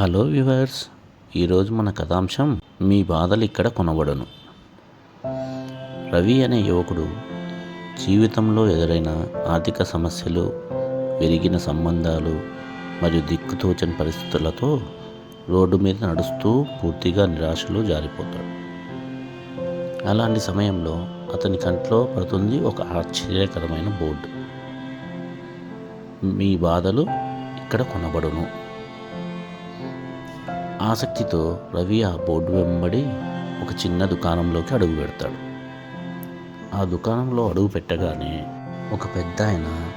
Hello viewers ఈరోజు మన కథాంశం మీ బాధలు ఇక్కడ కొనబడను. రవి అనే యువకుడు జీవితంలో ఎదురైన ఆర్థిక సమస్యలు విరిగిన సంబంధాలు మరియు దిక్కుతోచని పరిస్థితులతో రోడ్డు మీద నడుస్తూ పూర్తిగా నిరాశలో జారిపోతాడు. అలాంటి సమయంలో అతని కంట్లో పడుతుంది ఒక ఆశ్చర్యకరమైన బోర్డు. మీ బాధలు ఇక్కడ కొనబడును. ఆసక్తితో రవి ఆ బోర్డు వెంబడి ఒక చిన్న దుకాణంలోకి అడుగు పెడతాడు. ఆ దుకాణంలో అడుగు పెట్టగానే ఒక పెద్ద ఆయన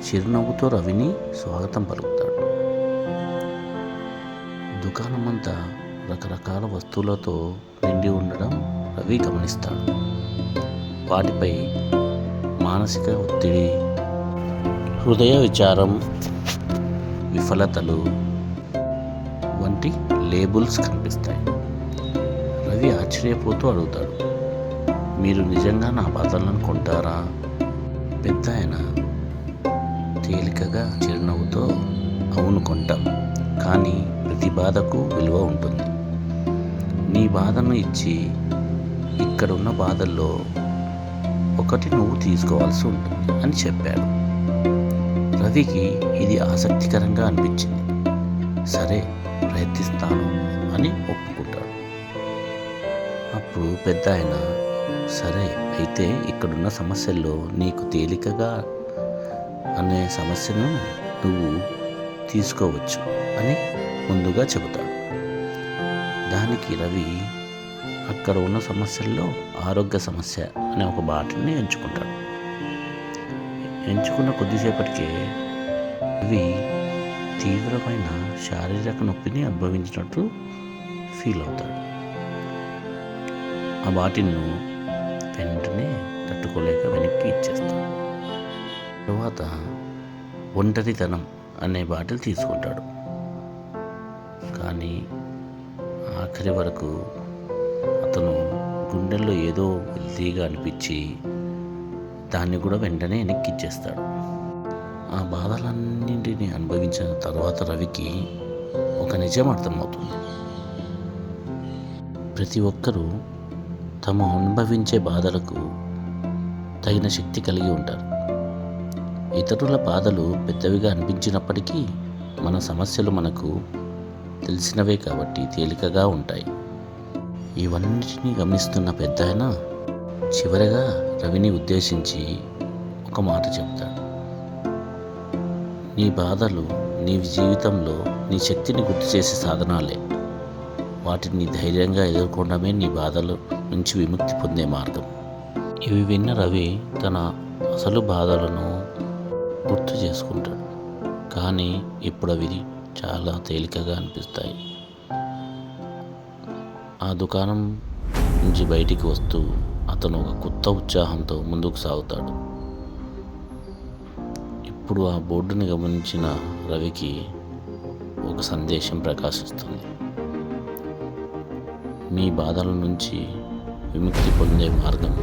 చిరునవ్వుతో రవిని స్వాగతం పలుకుతాడు. దుకాణం అంతా రకరకాల వస్తువులతో నిండి ఉండడం రవి గమనిస్తాడు. వాటిపై మానసిక ఒత్తిడి హృదయ విచారం విఫలతలు వంటి లేబుల్స్ కనిపిస్తాయి. రవి ఆశ్చర్యపోతూ అడుగుతాడు మీరు నిజంగా నా బాధలను కొంటారా? పెద్ద ఆయన తేలికగా చిరునవ్వుతో అవును కొంటాం కానీ ప్రతి బాధకు విలువ ఉంటుంది. నీ బాధను ఇచ్చి ఇక్కడున్న బాధల్లో ఒకటి నువ్వు తీసుకోవాల్సి ఉంటుంది అని చెప్పాడు. రవికి ఇది ఆసక్తికరంగా అనిపించింది. సరే ప్రయత్నిస్తాను అని ఒప్పుకుంటాడు. అప్పుడు పెద్ద ఆయన సరే అయితే ఇక్కడున్న సమస్యల్లో నీకు తేలికగా అనే సమస్యను నువ్వు తీసుకోవచ్చు అని ముందుగా చెబుతాడు. దానికి రవి అక్కడ ఉన్న సమస్యల్లో ఆరోగ్య సమస్య అనే ఒక బాటని ఎంచుకుంటాడు. ఎంచుకున్న కొద్దిసేపటికే రవి తీవ్రమైన శారీరక నొప్పిని అనుభవించినట్లు ఫీల్ అవుతాడు. ఆ బాటిల్ను వెంటనే తట్టుకోలేక వెనక్కి ఇచ్చేస్తాడు. తర్వాత ఒంటరితనం అనే బాటిల్ తీసుకుంటాడు. కానీ ఆఖరి వరకు అతను గుండెల్లో ఏదో వెల్తీగా అనిపించి దాన్ని కూడా వెంటనే వెనక్కి ఇచ్చేస్తాడు. ఆ బాధలన్నింటినీ అనుభవించిన తర్వాత రవికి ఒక నిజం అర్థమవుతుంది. ప్రతి ఒక్కరూ తమ అనుభవించే బాధలకు తగిన శక్తి కలిగి ఉంటారు. ఇతరుల బాధలు పెద్దవిగా అనిపించినప్పటికీ మన సమస్యలు మనకు తెలిసినవే కాబట్టి తేలికగా ఉంటాయి. ఇవన్నిటినీ గమనిస్తున్న పెద్ద చివరగా రవిని ఉద్దేశించి ఒక మాట చెప్తాడు. నీ బాధలు నీ జీవితంలో నీ శక్తిని గుర్తు చేసే సాధనాలే. వాటిని ధైర్యంగా ఎదుర్కొనడమే నీ బాధలు నుంచి విముక్తి పొందే మార్గం. ఇవి విన్న రవి తన అసలు బాధలను గుర్తు చేసుకుంటాడు. కానీ ఇప్పుడు అవి చాలా తేలికగా అనిపిస్తాయి. ఆ దుకాణం నుంచి బయటికి వస్తూ అతను ఒక కొత్త ఉత్సాహంతో ముందుకు సాగుతాడు. ఇప్పుడు ఆ బోర్డుని గమనించిన రవికి ఒక సందేశం ప్రకాశిస్తుంది. మీ బాధల నుంచి విముక్తి పొందే మార్గం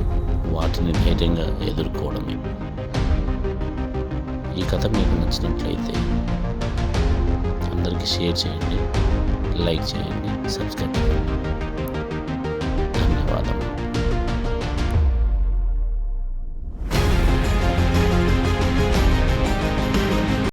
వాటిని ధైర్యంగా ఎదుర్కోవడమే. ఈ కథ మీకు నచ్చినట్లయితే అందరికీ షేర్ చేయండి లైక్ చేయండి సబ్స్క్రైబ్ చేయండి.